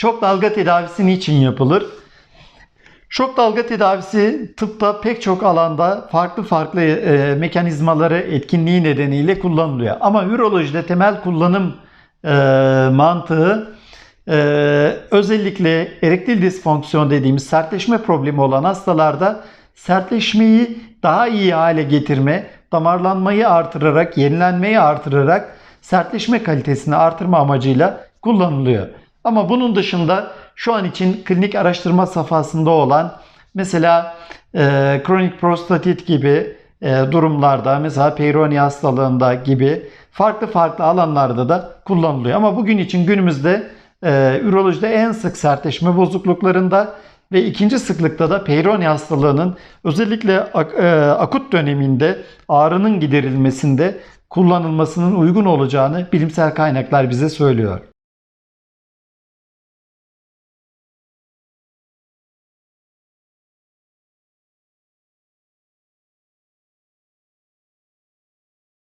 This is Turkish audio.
Şok dalga tedavisi niçin yapılır? Şok dalga tedavisi tıpta pek çok alanda farklı farklı e, mekanizmaları etkinliği nedeniyle kullanılıyor. Ama ürolojide temel kullanım e, mantığı e, özellikle erektil disfonksiyon dediğimiz sertleşme problemi olan hastalarda sertleşmeyi daha iyi hale getirme, damarlanmayı artırarak, yenilenmeyi artırarak sertleşme kalitesini artırma amacıyla kullanılıyor. Ama bunun dışında şu an için klinik araştırma safhasında olan mesela e, kronik prostatit gibi e, durumlarda mesela Peyronie hastalığında gibi farklı farklı alanlarda da kullanılıyor. Ama bugün için günümüzde e, ürolojide en sık sertleşme bozukluklarında ve ikinci sıklıkta da Peyronie hastalığının özellikle ak- e, akut döneminde ağrının giderilmesinde kullanılmasının uygun olacağını bilimsel kaynaklar bize söylüyor.